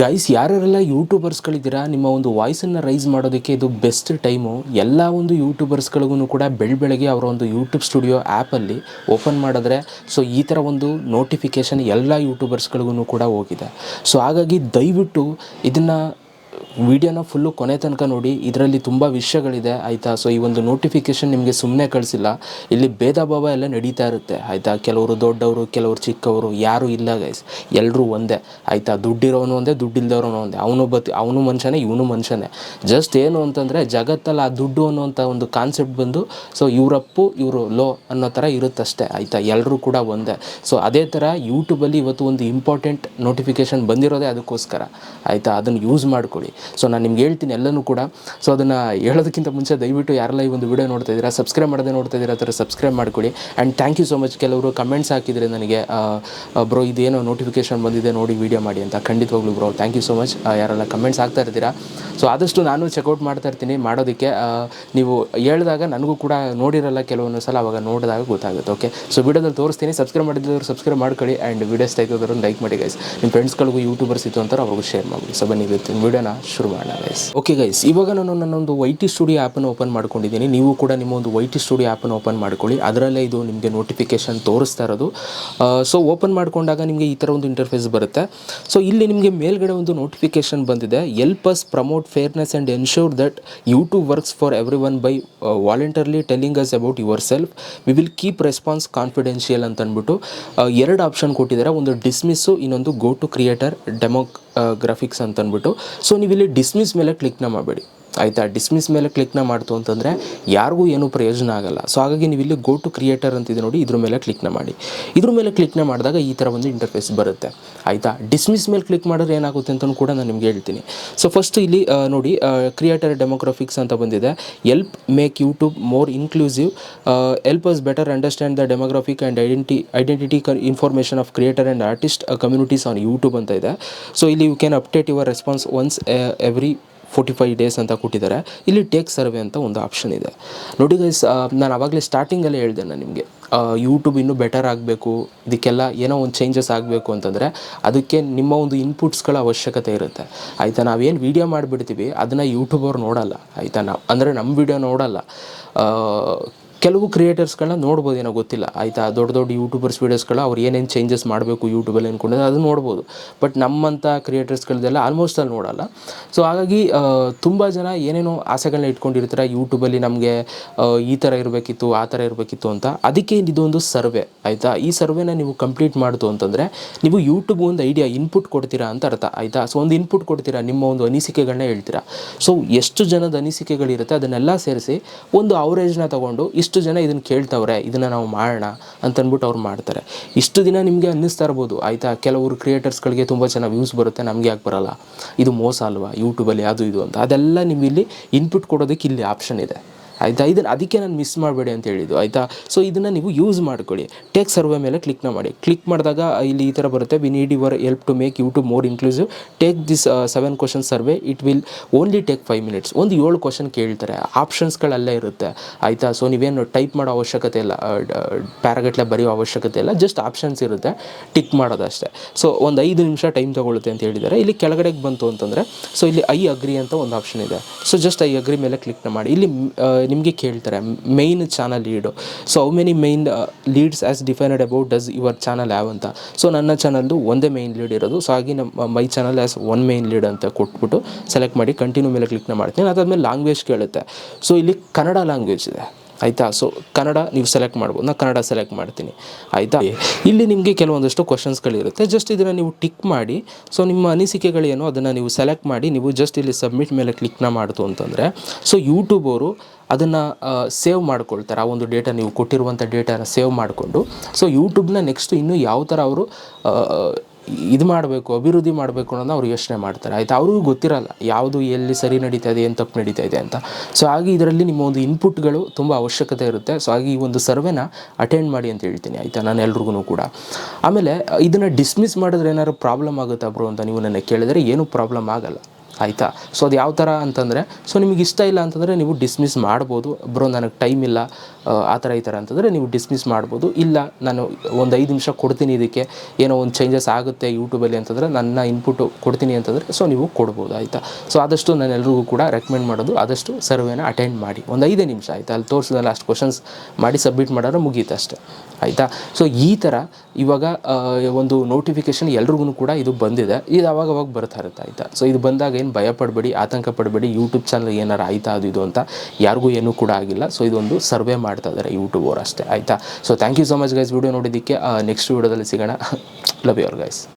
Guys ಯಾರ್ಯಾರೆಲ್ಲ ಯೂಟ್ಯೂಬರ್ಸ್ಗಳಿದ್ದೀರಾ ನಿಮ್ಮ ಒಂದು ವಾಯ್ಸನ್ನು rice ಮಾಡೋದಕ್ಕೆ ಇದು ಬೆಸ್ಟ್ ಟೈಮು ಎಲ್ಲ ಒಂದು ಯೂಟ್ಯೂಬರ್ಸ್ಗಳಿಗೂ ಕೂಡ ಬೆಳ ಬೆಳಗ್ಗೆ ಅವರ ಒಂದು ಯೂಟ್ಯೂಬ್ ಸ್ಟುಡಿಯೋ ಆ್ಯಪಲ್ಲಿ ಓಪನ್ ಮಾಡಿದ್ರೆ ಸೊ ಈ ಥರ ಒಂದು ನೋಟಿಫಿಕೇಷನ್ ಎಲ್ಲ ಯೂಟ್ಯೂಬರ್ಸ್ಗಳಿಗೂ ಕೂಡ ಹೋಗಿದೆ. ಸೊ ಹಾಗಾಗಿ ದಯವಿಟ್ಟು ಇದನ್ನು ವಿಡಿಯೋನ ಫುಲ್ಲು ಕೊನೆ ತನಕ ನೋಡಿ, ಇದರಲ್ಲಿ ತುಂಬ ವಿಷಯಗಳಿದೆ, ಆಯಿತಾ? ಸೊ ಈ ಒಂದು ನೋಟಿಫಿಕೇಷನ್ ನಿಮಗೆ ಸುಮ್ಮನೆ ಕಳಿಸಿಲ್ಲ. ಇಲ್ಲಿ ಭೇದ ಭಾವ ಎಲ್ಲ ನಡೀತಾ ಇರುತ್ತೆ, ಆಯಿತಾ? ಕೆಲವರು ದೊಡ್ಡವರು, ಕೆಲವರು ಚಿಕ್ಕವರು, ಯಾರೂ ಇಲ್ಲ ಗೈಸ್ ಎಲ್ಲರೂ ಒಂದೇ, ಆಯಿತಾ? ದುಡ್ಡಿರೋನು ಒಂದೇ ದುಡ್ಡಿಲ್ದವನು ಒಂದೇ. ಅವನು ಬತ್, ಅವನು ಮನುಷ್ಯನೇ, ಇವನು ಮನುಷ್ಯನೇ. ಜಸ್ಟ್ ಏನು ಅಂತಂದರೆ, ಜಗತ್ತಲ್ಲಿ ಆ ದುಡ್ಡು ಅನ್ನುವಂಥ ಒಂದು ಕಾನ್ಸೆಪ್ಟ್ ಬಂದು ಸೊ ಇವರಪ್ಪು ಇವರು ಲೋ ಅನ್ನೋ ಥರ ಇರುತ್ತಷ್ಟೇ, ಆಯಿತಾ? ಎಲ್ಲರೂ ಕೂಡ ಒಂದೇ. ಸೊ ಅದೇ ಥರ ಯೂಟ್ಯೂಬಲ್ಲಿ ಇವತ್ತು ಒಂದು ಇಂಪಾರ್ಟೆಂಟ್ ನೋಟಿಫಿಕೇಷನ್ ಬಂದಿರೋದೇ ಅದಕ್ಕೋಸ್ಕರ, ಆಯಿತಾ? ಅದನ್ನು ಯೂಸ್ ಮಾಡ್ಕೊಳ್ಳಿ. ಸೊ ನಾನು ನಿಮ್ಗೆ ಹೇಳ್ತೀನಿ ಎಲ್ಲನೂ ಕೂಡ. ಸೊ ಅದನ್ನು ಹೇಳೋದಕ್ಕಿಂತ ಮುಂಚೆ ದಯವಿಟ್ಟು ಯಾರೆಲ್ಲ ಈ ಒಂದು ವಿಡಿಯೋ ನೋಡ್ತಾ ಇದ್ದೀರಾ ಸಬ್ಸ್ಕ್ರೈಬ್ ಮಾಡದೆ ನೋಡ್ತಾ ಇದ್ದೀರಾ ಥರ ಸಬ್ಸ್ಕ್ರೈಬ್ ಮಾಡ್ಕೊಳ್ಳಿ. And thank you so much ಕೆಲವರು ಕಮೆಂಟ್ಸ್ ಹಾಕಿದರೆ ನನಗೆ ಬ್ರೋ ಇದೇನೋ ನೋಟಿಫಿಕೇಶನ್ ಬಂದಿದೆ, ನೋಡಿ ವೀಡಿಯೋ ಮಾಡಿ ಅಂತ. ಖಂಡಿತವಾಗ್ಲೂ bro thank you so much ಯಾರೆಲ್ಲ ಕಮೆಂಟ್ಸ್ ಹಾಕ್ತಾ ಇರ್ತೀರಾ. ಸೊ ಆದಷ್ಟು ನಾನು ಚೆಕ್ಔಟ್ ಮಾಡ್ತಾ ಇರ್ತೀನಿ ಮಾಡೋದಕ್ಕೆ. ನೀವು ಹೇಳಿದಾಗ ನನಗೂ ಕೂಡ ನೋಡಿರಲ್ಲ ಕೆಲವೊಂದು ಸಲ, ಅವಾಗ ನೋಡಿದಾಗ ಗೊತ್ತಾಗುತ್ತೆ ಓಕೆ ಸೊ ವಿಡಿಯೋದಲ್ಲಿ ತೋರಿಸ್ತೀನಿ. ಸಬ್ಸ್ಕ್ರೈಬ್ ಮಾಡಿದ್ರು ಸಬ್ಸ್ಕ್ರೈಬ್ ಮಾಡ್ಕೊಳ್ಳಿ. ಆ್ಯಂಡ್ ವೀಡಿಯೋಸ್ ತೆಗೆದವರು ಲೈಕ್ ಮಾಡಿ ಗೈಸ್ ನಿಮ್ಮ ಫ್ರೆಂಡ್ಸ್ಗಳಿಗೂ ಯೂಟ್ಯೂಬರ್ಸ್ ಇತ್ತು ಅಂತಾರೆ, ಅವ್ರಿಗೂ ಶೇರ್ ಮಾಡಿ ಸೊ ಬನ್ನಿ, ಇವತ್ತಿನ ವಿಡಿಯೋನ ಶುರು ಮಾಡೋಣ ಗೈಸ್ ಓಕೆ ಗೈಸ್ ಇವಾಗ ನಾನು ನನ್ನೊಂದು ವೈ ಟಿ ಸ್ಟುಡಿಯೋ ಆ್ಯಪನ್ನು ಓಪನ್ ಮಾಡ್ಕೊಂಡಿದ್ದೀನಿ. ನೀವು ಕೂಡ ನಿಮ್ಮ ಒಂದು ವೈ ಟಿ ಸ್ಟುಡಿಯೋ ಆ್ಯಪನ್ನು ಓಪನ್ ಮಾಡ್ಕೊಳ್ಳಿ. ಅದರಲ್ಲೇ ಇದು ನಿಮಗೆ ನೋಟಿಫಿಕೇಶನ್ ತೋರಿಸ್ತಾ ಇರೋದು. ಸೊ ಓಪನ್ ಮಾಡಿಕೊಂಡಾಗ ನಿಮಗೆ ಈ ಥರ ಒಂದು ಇಂಟರ್ಫೇಸ್ ಬರುತ್ತೆ. ಸೊ ಇಲ್ಲಿ ನಿಮಗೆ ಮೇಲ್ಗಡೆ ಒಂದು ನೋಟಿಫಿಕೇಶನ್ ಬಂದಿದೆ. Help us promote fairness and ensure that YouTube works for everyone by voluntarily telling us about yourself we will keep responses confidential ಅಂತ ಅಂದ್ಬಿಟ್ಟು ಎರಡು ಆಪ್ಷನ್ ಕೊಟ್ಟಿದ್ದಾರೆ. ಒಂದು ಡಿಸ್ಮಿಸ್ಸು ಇನ್ನೊಂದು go to creator demographics ಅಂತ ಅಂದ್ಬಿಟ್ಟು ಸೊ ನೀವು ಡಿಸ್ಮಿಸ್ ಮೇಲೆ ಕ್ಲಿಕ್ನ ಮಾಡಬೇಡಿ. ಆಯಿತಾ? ಡಿಸ್ಮಿಸ್ ಮೇಲೆ ಕ್ಲಿಕ್ನ ಮಾಡ್ತು ಅಂತಂದರೆ ಯಾರಿಗೂ ಏನೂ ಪ್ರಯೋಜನ ಆಗಲ್ಲ. ಸೊ ಹಾಗಾಗಿ ನೀವು ಇಲ್ಲಿ ಗೋ ಟು ಕ್ರಿಯೇಟರ್ ಅಂತಿದೆ ನೋಡಿ, ಇದ್ರ ಮೇಲೆ ಕ್ಲಿಕ್ನ ಮಾಡಿ. ಇದ್ರ ಮೇಲೆ ಕ್ಲಿಕ್ನ ಮಾಡಿದಾಗ ಈ ಥರ ಒಂದು ಇಂಟರ್ಫೇಸ್ ಬರುತ್ತೆ. ಆಯಿತಾ? ಡಿಸ್ಮಿಸ್ ಮೇಲೆ ಕ್ಲಿಕ್ ಮಾಡಿದ್ರೆ ಏನಾಗುತ್ತೆ ಅಂತಲೂ ಕೂಡ ನಾನು ನಿಮ್ಗೆ ಹೇಳ್ತೀನಿ. ಸೊ ಫಸ್ಟ್ ಇಲ್ಲಿ ನೋಡಿ ಕ್ರಿಯೇಟರ್ ಡೆಮೋಗ್ರಫಿಕ್ಸ್ ಅಂತ ಬಂದಿದೆ. Help make YouTube more inclusive help us better understand the demographic and identity identity information of creator and artist communities on YouTube ಅಂತ ಇದೆ. ಸೊ ಇಲ್ಲಿ you can update your response once every forty five days ಅಂತ ಕೊಟ್ಟಿದ್ದಾರೆ. ಇಲ್ಲಿ take survey ಅಂತ ಒಂದು option ಇದೆ. ನೋಡಿ ಗೈಸ್ ನಾನು ಆವಾಗಲೇ ಸ್ಟಾರ್ಟಿಂಗಲ್ಲೇ ಹೇಳಿದೆ ನಾನು ನಿಮಗೆ. ಯೂಟ್ಯೂಬ್ ಇನ್ನೂ ಬೆಟರ್ ಆಗಬೇಕು, ಇದಕ್ಕೆಲ್ಲ ಏನೋ ಒಂದು ಚೇಂಜಸ್ ಆಗಬೇಕು ಅಂತಂದರೆ ಅದಕ್ಕೆ ನಿಮ್ಮ ಒಂದು ಇನ್ಪುಟ್ಸ್ಗಳ ಅವಶ್ಯಕತೆ ಇರುತ್ತೆ. ಆಯಿತಾ, ನಾವೇನು ವೀಡಿಯೋ ಮಾಡಿಬಿಡ್ತೀವಿ, ಅದನ್ನು ಯೂಟ್ಯೂಬರ್ ನೋಡಲ್ಲ. ಆಯಿತಾ ನಾವು ಅಂದರೆ ನಮ್ಮ ವೀಡಿಯೋ ನೋಡಲ್ಲ. ಕೆಲವು ಕ್ರಿಯೇಟರ್ಸ್ಗಳನ್ನ ನೋಡ್ಬೋದು ಏನೋ ಗೊತ್ತಿಲ್ಲ. ಆಯಿತಾ? ದೊಡ್ಡ ದೊಡ್ಡ ಯೂಟ್ಯೂಬರ್ಸ್ ವೀಡಿಯೋಸ್ಗಳ ಅವ್ರು ಏನೇನು ಚೇಂಜಸ್ ಮಾಡಬೇಕು ಯೂಟ್ಯೂಬಲ್ಲಿ ಅಂದ್ಕೊಂಡಿದ್ರೆ ಅದು ನೋಡ್ಬೋದು. ಬಟ್ ನಮ್ಮಂಥ ಕ್ರಿಯೇಟರ್ಸ್ಗಳದೆಲ್ಲ ಆಲ್ಮೋಸ್ಟ್ ಅಲ್ಲಿ ನೋಡಲ್ಲ. ಸೊ ಹಾಗಾಗಿ ತುಂಬ ಜನ ಏನೇನೋ ಆಸೆಗಳನ್ನ ಇಟ್ಕೊಂಡಿರ್ತಾರೆ. ಯೂಟ್ಯೂಬಲ್ಲಿ ನಮಗೆ ಈ ಥರ ಇರಬೇಕಿತ್ತು, ಆ ಥರ ಇರಬೇಕಿತ್ತು ಅಂತ. ಅದಕ್ಕೆ ಇದೊಂದು ಸರ್ವೆ. ಆಯಿತಾ? ಈ ಸರ್ವೆನ ನೀವು ಕಂಪ್ಲೀಟ್ ಮಾಡಿತು ಅಂತಂದರೆ ನೀವು ಯೂಟ್ಯೂಬ್ ಒಂದು ಐಡಿಯಾ ಇನ್ಪುಟ್ ಕೊಡ್ತೀರಾ ಅಂತ ಅರ್ಥ, ಆಯಿತಾ? ಸೊ ಒಂದು ಇನ್ಪುಟ್ ಕೊಡ್ತೀರಾ, ನಿಮ್ಮ ಒಂದು ಅನಿಸಿಕೆಗಳನ್ನ ಹೇಳ್ತೀರಾ? ಸೊ ಎಷ್ಟು ಜನದ ಅನಿಸಿಕೆಗಳಿರುತ್ತೆ ಅದನ್ನೆಲ್ಲ ಸೇರಿಸಿ ಒಂದು ಅವರೇಜ್ನ ತಗೊಂಡು ಇಷ್ಟು ಜನ ಇದನ್ನು ಕೇಳ್ತವ್ರೆ, ಇದನ್ನು ನಾವು ಮಾಡೋಣ ಅಂತಂದ್ಬಿಟ್ಟು ಅವ್ರು ಮಾಡ್ತಾರೆ. ಇಷ್ಟು ದಿನ ನಿಮಗೆ ಅನ್ನಿಸ್ತಾ ಇರ್ಬೋದು, ಆಯಿತಾ? ಕೆಲವರು ಕ್ರಿಯೇಟರ್ಸ್ಗಳಿಗೆ ತುಂಬ ಚೆನ್ನಾಗಿ ವ್ಯೂಸ್ ಬರುತ್ತೆ, ನಮಗೆ ಯಾಕೆ ಬರೋಲ್ಲ? ಇದು ಮೋಸ ಅಲ್ವಾ? ಯೂಟ್ಯೂಬಲ್ಲಿ ಅದು ಇದು ಅಂತ. ಅದೆಲ್ಲ ನಿಮ್ಮಲ್ಲಿ ಇನ್ಪುಟ್ ಕೊಡೋದಕ್ಕೆ ಇಲ್ಲಿ ಆಪ್ಷನ್ ಇದೆ. ಆಯಿತಾ? ಇದನ್ನು ಅದಕ್ಕೆ ನಾನು ಮಿಸ್ ಮಾಡಬೇಡಿ ಅಂತ ಹೇಳಿದ್ದು, ಆಯಿತಾ? ಸೊ ಇದನ್ನು ನೀವು ಯೂಸ್ ಮಾಡ್ಕೊಳ್ಳಿ. ಟೇಕ್ ಸರ್ವೆ ಮೇಲೆ ಕ್ಲಿಕ್ನ ಮಾಡಿ. ಕ್ಲಿಕ್ ಮಾಡಿದಾಗ ಇಲ್ಲಿ ಈ ಥರ ಬರುತ್ತೆ we need your help to make to more inclusive take this seven question survey it will only take five minutes ಒಂದು ಏಳು ಕ್ವಶನ್ ಕೇಳ್ತಾರೆ. ಆಪ್ಷನ್ಸ್ಗಳಲ್ಲೇ ಇರುತ್ತೆ, ಆಯಿತಾ? ಸೊ ನೀವೇನು ಟೈಪ್ ಮಾಡೋ ಅವಶ್ಯಕತೆ ಇಲ್ಲ ಪ್ಯಾರಾಗಟ್ಲೆ ಬರೆಯೋ ಅವಶ್ಯಕತೆ ಇಲ್ಲ ಜಸ್ಟ್ ಆಪ್ಷನ್ಸ್ ಇರುತ್ತೆ. ಟಿಕ್ ಮಾಡೋದಷ್ಟೇ. ಸೊ ಒಂದು ಐದು ನಿಮಿಷ ಟೈಮ್ ತೊಗೊಳುತ್ತೆ ಅಂತ ಹೇಳಿದ್ದಾರೆ. ಇಲ್ಲಿ ಕೆಳಗಡೆಗೆ ಬಂತು ಅಂತಂದರೆ ಸೊ ಇಲ್ಲಿ ಐ ಅಗ್ರಿ ಅಂತ ಒಂದು ಆಪ್ಷನ್ ಇದೆ. ಸೊ ಜಸ್ಟ್ ಐ ಅಗ್ರಿ ಮೇಲೆ ಕ್ಲಿಕ್ನ ಮಾಡಿ. ಇಲ್ಲಿ ನಿಮಗೆ ಕೇಳ್ತಾರೆ main channel lead so how many main leads as defined about does your channel ಯಾವ ಅಂತ. ಸೊ ನನ್ನ ಚಾನಲ್ದು ಒಂದೇ ಮೈನ್ ಲೀಡ್ ಇರೋದು. ಸೊ ಹಾಗೆ ನಮ್ಮ my channel as one main lead ಅಂತ ಕೊಟ್ಬಿಟ್ಟು ಸೆಲೆಕ್ಟ್ ಮಾಡಿ ಕಂಟಿನ್ಯೂ ಮೇಲೆ ಕ್ಲಿಕ್ನ ಮಾಡ್ತೀನಿ. ಅದಾದಮೇಲೆ ಲ್ಯಾಂಗ್ವೇಜ್ ಕೇಳುತ್ತೆ. ಸೊ ಇಲ್ಲಿ ಕನ್ನಡ ಲ್ಯಾಂಗ್ವೇಜ್ ಇದೆ. ಆಯಿತಾ? ಸೊ ಕನ್ನಡ ನೀವು ಸೆಲೆಕ್ಟ್ ಮಾಡ್ಬೋದು. ನಾನು ಕನ್ನಡ ಸೆಲೆಕ್ಟ್ ಮಾಡ್ತೀನಿ. ಆಯಿತಾ? ಇಲ್ಲಿ ನಿಮಗೆ ಕೆಲವೊಂದಷ್ಟು ಕ್ವಶನ್ಸ್ಗಳಿರುತ್ತೆ ಜಸ್ಟ್ ಇದನ್ನು ನೀವು ಟಿಕ್ ಮಾಡಿ. ಸೊ ನಿಮ್ಮ ಅನಿಸಿಕೆಗಳೇನು ಅದನ್ನು ನೀವು ಸೆಲೆಕ್ಟ್ ಮಾಡಿ, ನೀವು ಜಸ್ಟ್ ಇಲ್ಲಿ ಸಬ್ಮಿಟ್ ಮೇಲೆ ಕ್ಲಿಕ್ನ ಮಾಡ್ತು ಅಂತಂದರೆ ಸೊ ಯೂಟ್ಯೂಬ್ ಅವರು ಅದನ್ನು ಸೇವ್ ಮಾಡ್ಕೊಳ್ತಾರೆ. ಆ ಒಂದು ಡೇಟಾ ನೀವು ಕೊಟ್ಟಿರುವಂಥ ಡೇಟಾನ ಸೇವ್ ಮಾಡಿಕೊಂಡು. ಸೊ ಯೂಟ್ಯೂಬ್ನ ನೆಕ್ಸ್ಟ್ ಇನ್ನೂ ಯಾವ ಥರ ಅವರು ಇದು ಮಾಡಬೇಕು, ಅಭಿವೃದ್ಧಿ ಮಾಡಬೇಕು ಅನ್ನೋದನ್ನ ಅವ್ರು ಯೋಚನೆ ಮಾಡ್ತಾರೆ. ಆಯಿತಾ? ಅವ್ರಿಗೂ ಗೊತ್ತಿರಲ್ಲ, ಯಾವುದು ಎಲ್ಲಿ ಸರಿ ನಡೀತಾ ಇದೆ ಏನು ತಪ್ಪು ನಡೀತಾ ಇದೆ ಅಂತ. ಸೊ ಹಾಗೆ ಇದರಲ್ಲಿ ನಿಮ್ಮ ಒಂದು ಇನ್ಪುಟ್ಗಳು ತುಂಬ ಅವಶ್ಯಕತೆ ಇರುತ್ತೆ. ಸೊ ಹಾಗೆ ಈ ಒಂದು ಸರ್ವೆನ ಅಟೆಂಡ್ ಮಾಡಿ ಅಂತ ಹೇಳ್ತೀನಿ, ಆಯಿತಾ? ನಾನು ಎಲ್ರಿಗೂ ಕೂಡ. ಆಮೇಲೆ, ಇದನ್ನು ಡಿಸ್ಮಿಸ್ ಮಾಡಿದ್ರೆ ಏನಾದ್ರು ಪ್ರಾಬ್ಲಮ್ ಆಗುತ್ತಾ ಬ್ರೋ ಅಂತ ನೀವು ನನಗೆ ಕೇಳಿದರೆ, ಏನೂ ಪ್ರಾಬ್ಲಮ್ ಆಗಲ್ಲ. ಆಯಿತಾ? ಸೊ ಅದು ಯಾವ ಥರ ಅಂತಂದರೆ ಸೊ ನಿಮಗೆ ಇಷ್ಟ ಇಲ್ಲ ಅಂತಂದರೆ ನೀವು ಡಿಸ್ಮಿಸ್ ಮಾಡ್ಬೋದು. ಬ್ರೋ ನನಗೆ ಟೈಮ್ ಇಲ್ಲ ಆ, ಥರ ಈ ಥರ ಅಂತಂದರೆ ನೀವು ಡಿಸ್ಮಿಸ್ ಮಾಡ್ಬೋದು. ಇಲ್ಲ ನಾನು ಒಂದು ಐದು ನಿಮಿಷ ಕೊಡ್ತೀನಿ ಇದಕ್ಕೆ. ಏನೋ ಒಂದು ಚೇಂಜಸ್ ಆಗುತ್ತೆ ಯೂಟ್ಯೂಬಲ್ಲಿ ಅಂತಂದರೆ ನನ್ನ ಇನ್ಪುಟ್ ಕೊಡ್ತೀನಿ ಅಂತಂದರೆ ಸೊ ನೀವು ಕೊಡ್ಬೋದು ಆಯಿತಾ? ಸೊ ಆದಷ್ಟು ನಾನು ಎಲ್ರಿಗೂ ಕೂಡ ರೆಕಮೆಂಡ್ ಮಾಡೋದು. ಆದಷ್ಟು ಸರ್ವೇನ ಅಟೆಂಡ್ ಮಾಡಿ. ಒಂದು ಐದೇ ನಿಮಿಷ ಆಯಿತಾ? ಅಲ್ಲಿ ತೋರಿಸಿದಲ್ಲ ಅಷ್ಟು ಕ್ವಶನ್ಸ್ ಮಾಡಿ ಸಬ್ಮಿಟ್ ಮಾಡೋರು ಮುಗೀತು ಅಷ್ಟೇ ಆಯಿತಾ? ಸೊ ಈ ಥರ ಇವಾಗ ಒಂದು ನೋಟಿಫಿಕೇಷನ್ ಎಲ್ರಿಗೂ ಕೂಡ ಇದು ಬಂದಿದೆ. ಇದು ಅವಾಗ ಬರ್ತಾ ಇರುತ್ತೆ ಆಯಿತಾ? ಸೊ ಇದು ಬಂದಾಗ ಏನು ಭಯ ಪಡಬೇಡಿ ಆತಂಕ ಪಡಬೇಡಿ ಯೂಟ್ಯೂಬ್ ಚಾನಲ್ ಏನಾರು ಆಯ್ತಾ ಅದು ಇದು ಅಂತ ಯಾರಿಗೂ ಏನೂ ಕೂಡ ಆಗಿಲ್ಲ. ಸೊ ಇದೊಂದು ಸರ್ವೆ ಮಾಡ್ತಾ ಇದ್ದಾರೆ ಯೂಟ್ಯೂಬ್ ಅವರು ಅಷ್ಟೇ, ಆಯಿತಾ? So thank you so much guys video ನೋಡಿದ್ದಕ್ಕೆ ನೆಕ್ಸ್ಟ್ ವಿಡಿಯೋದಲ್ಲಿ ಸಿಗೋಣ. Love your guys